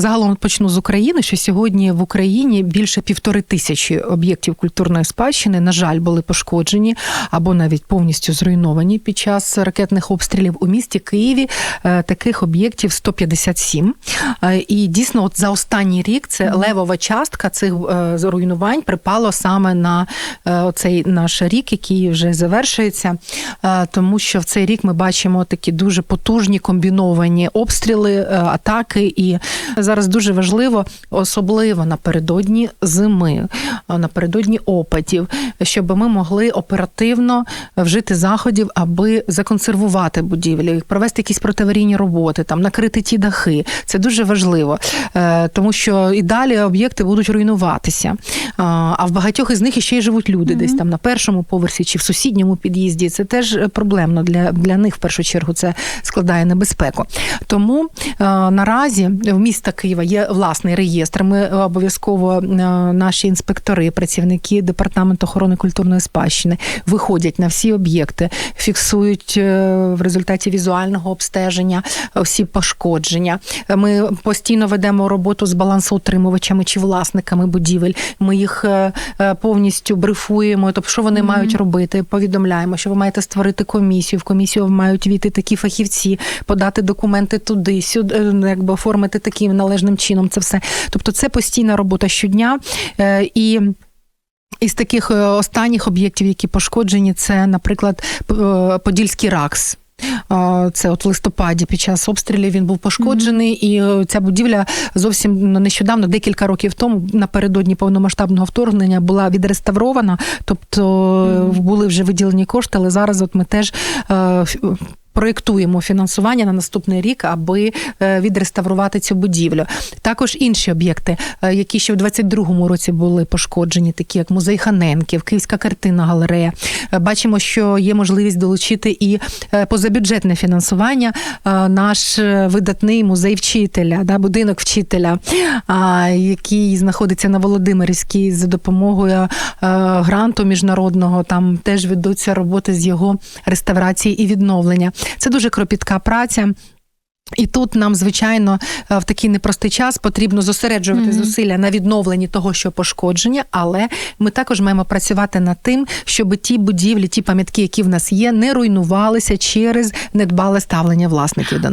Загалом почну з України, що сьогодні в Україні більше півтори тисячі об'єктів культурної спадщини, на жаль, були пошкоджені або навіть повністю зруйновані під час ракетних обстрілів у місті Києві. е, Таких об'єктів 157. Е, І дійсно, от за останній рік це левова частка цих е, зруйнувань припало саме на цей наш рік, який вже завершується. Тому що в цей рік ми бачимо такі дуже потужні комбіновані обстріли, атаки і зараз дуже важливо, особливо напередодні зими, напередодні опадів, щоб ми могли оперативно вжити заходів, аби законсервувати будівлі, провести якісь протиаварійні роботи, там накрити ті дахи. Це дуже важливо, е, тому що і далі об'єкти будуть руйнуватися. А, в багатьох із них іще й живуть люди, десь там на першому поверсі чи в сусідньому під'їзді. Це теж е, проблемно для, для них в першу чергу. Це складає небезпеку. Тому е, наразі в міста Києва є власний реєстр. Ми е, обов'язково е, наші інспектори, працівники департаменту охорони культурної спадщини виходять на всі об'єкти, фіксують е, в результаті візуального обстеження всі пошкодження. Ми постійно ведемо роботу з балансоутримувачами чи власниками будівель. Ми їх повністю брифуємо, тобто що вони мають робити. Повідомляємо, що ви маєте створити комісію. В комісію мають війти такі фахівці, подати документи туди, сюди, е, якби оформити таким належним чином. Це все. Тобто, це постійна робота щодня Е, і. Із таких е, останніх об'єктів, які пошкоджені, це, наприклад, е, Подільський РАКС. Це от в листопаді під час обстрілів він був пошкоджений, і е, ця будівля зовсім нещодавно, декілька років тому, напередодні повномасштабного вторгнення, була відреставрована. Тобто е, були вже виділені кошти, але зараз от ми теж. Проєктуємо фінансування на наступний рік, аби е, відреставрувати цю будівлю. Також інші об'єкти, е, які ще в 22-му році були пошкоджені, такі як музей Ханенків, Київська картина галерея. Е, Бачимо, що є можливість долучити і позабюджетне фінансування. Наш видатний музей вчителя, да, будинок вчителя, який знаходиться на Володимирській за допомогою гранту міжнародного. Там теж ведуться роботи з його реставрації і відновлення. Це дуже кропітка праця. І тут нам, звичайно, е, в такий непростий час потрібно зосереджувати Мгм. зусилля на відновленні того, що пошкодження, але ми також маємо працювати над тим, щоб ті будівлі, ті пам'ятки, які в нас є, не руйнувалися через недбале ставлення власників до них.